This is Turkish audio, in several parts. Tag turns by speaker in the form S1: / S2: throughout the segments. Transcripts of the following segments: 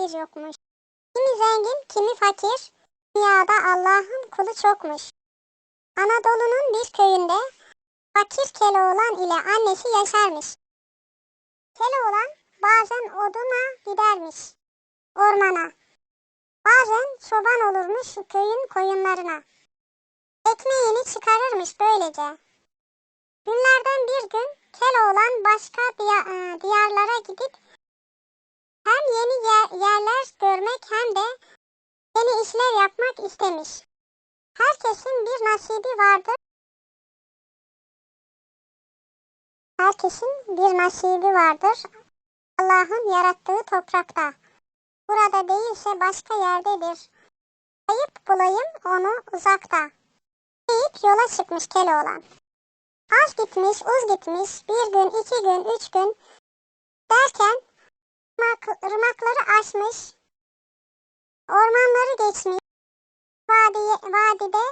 S1: bir yokmuş. Kimi zengin, kimi fakir. Dünyada Allah'ın kulu çokmuş. Anadolu'nun bir köyünde fakir Keloğlan ile annesi yaşarmış. Keloğlan bazen oduna gidermiş. Ormana. Bazen çoban olurmuş köyün koyunlarına. Ekmeğini çıkarırmış böylece. Günlerden bir gün Keloğlan başka e, diyarlara gidip hem yeni yer- yerler görmek hem de yeni işler yapmak istemiş. Herkesin bir nasibi vardır. Herkesin bir nasibi vardır. Allah'ın yarattığı toprakta. Burada değilse başka yerdedir. Kayıp bulayım onu uzakta. Deyip yola çıkmış Keloğlan. Az gitmiş, uz gitmiş, bir gün, iki gün, üç gün derken ırmakları aşmış, ormanları geçmiş, vadiye, vadide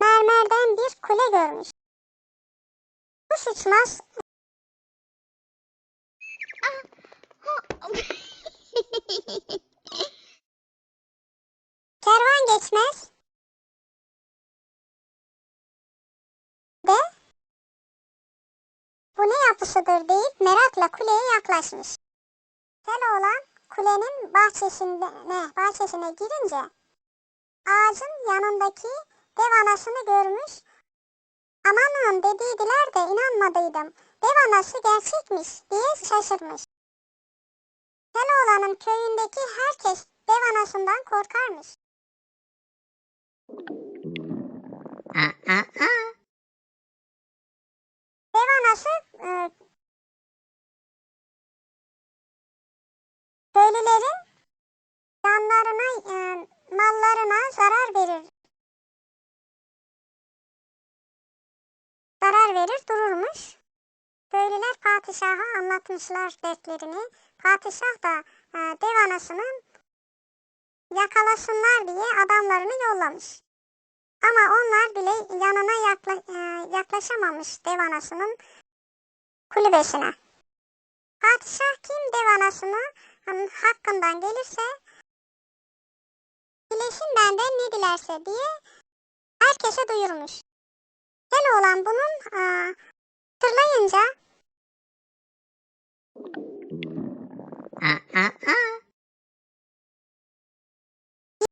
S1: mermerden bir kule görmüş. Kuş uçmaz, kervan geçmez. De bu ne yapısıdır? deyip merakla kuleye yaklaşmış. Keloğlan kulenin bahçesine, bahçesine girince ağacın yanındaki dev anasını görmüş. Amanın dediydiler de inanmadıydım. Dev anası gerçekmiş diye şaşırmış. Keloğlan'ın köyündeki herkes dev anasından korkarmış.
S2: Aa, aa, aa.
S1: Dev anası e, köylülerin canlarına, e, mallarına zarar verir. Zarar verir dururmuş. Köylüler padişaha anlatmışlar dertlerini. Padişah da e, dev anasının yakalasınlar diye adamlarını yollamış. Ama onlar bile yanına yakla, e, yaklaşamamış dev anasının kulübesine. Padişah kim dev anasını hakkından gelirse dilesin benden ne dilerse diye herkese duyurmuş. Keloğlan bunun e, hatırlayınca
S2: Aa, aa, aa.